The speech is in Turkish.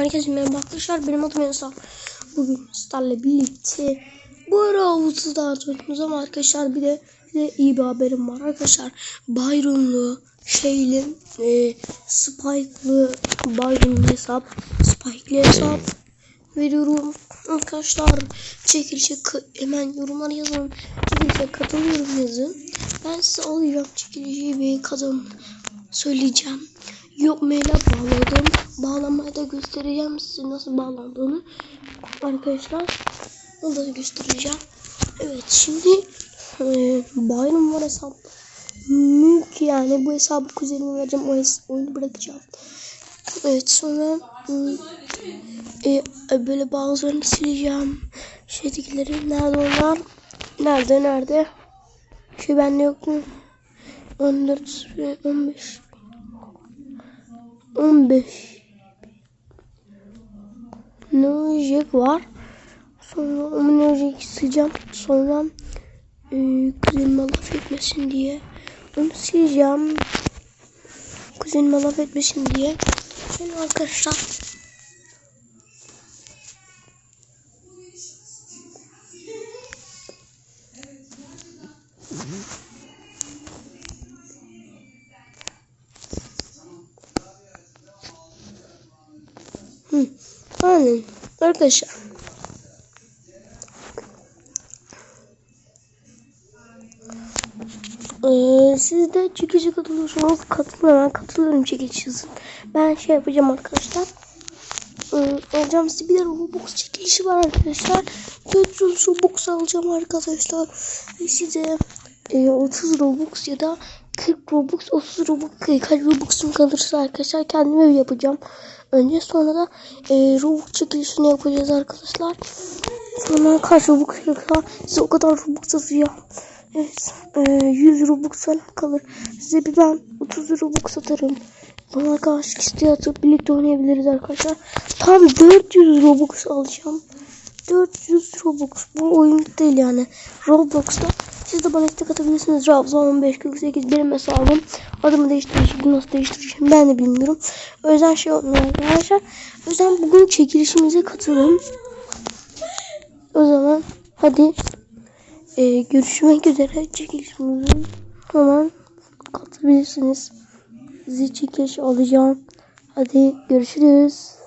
Herkese merhaba arkadaşlar. Benim adım Ensar. Bugün sizlerle birlikte havuzu dağıtıyoruz ama arkadaşlar bir de, bir de iyi bir haberim var arkadaşlar. Byron'lu şeyli e, Spike'lı Byron'lu hesap Spike'lı hesap veriyorum. Arkadaşlar çekilişe hemen yorumlara yazın. Çekilişe katılıyorum yazın. Ben size alacağım çekilişi bir kadın söyleyeceğim. Yok maile bağladım. Bağlamayı da göstereceğim size nasıl bağlandığını. Arkadaşlar onu da göstereceğim. Evet şimdi e, Bayram var hesap. Mülk yani bu hesabı kuzenime vereceğim. O oyunu bırakacağım. Evet sonra e, böyle bazılarını sileceğim. Şeydekileri nerede onlar? Nerede nerede? Şey bende yok mu? 14 ve 15 15 Nojek var. Sonra onun Nojek'i sileceğim. Sonra e, kuzenime laf etmesin diye. Onu sileceğim. Kuzenime laf etmesin diye. Şimdi arkadaşlar Hı. Aynen. Arkadaşlar. Ee, siz de çekişe katılıyorsunuz. Katılın ben katılıyorum yazın. Ben şey yapacağım arkadaşlar. Ee, alacağım size bir de Robux çekilişi var arkadaşlar. 400 Robux alacağım arkadaşlar. Ve size e, 30 Robux ya da 40 Robux, 30 Robux, kaç Robux'um kalırsa arkadaşlar kendime yapacağım. Önce sonra da e, Robux çekilişini yapacağız arkadaşlar. Sonra kaç Robux kalırsa size o kadar Robux atacağım. Evet, e, 100 Robux falan kalır. Size bir ben 30 Robux atarım. Bana karşı isteği atıp birlikte oynayabiliriz arkadaşlar. Tam 400 Robux alacağım. 400 Robux. Bu oyun değil yani. Roblox'ta. Siz de bana istek atabilirsiniz. Rabzon 1548 benim hesabım. Adımı değiştireceğim. Nasıl değiştireceğim ben de bilmiyorum. O yüzden şey olmuyor arkadaşlar. O yüzden bugün çekilişimize katılın. O zaman hadi e, görüşmek üzere. Çekilişimize hemen katılabilirsiniz. Sizi çekiliş alacağım. Hadi görüşürüz.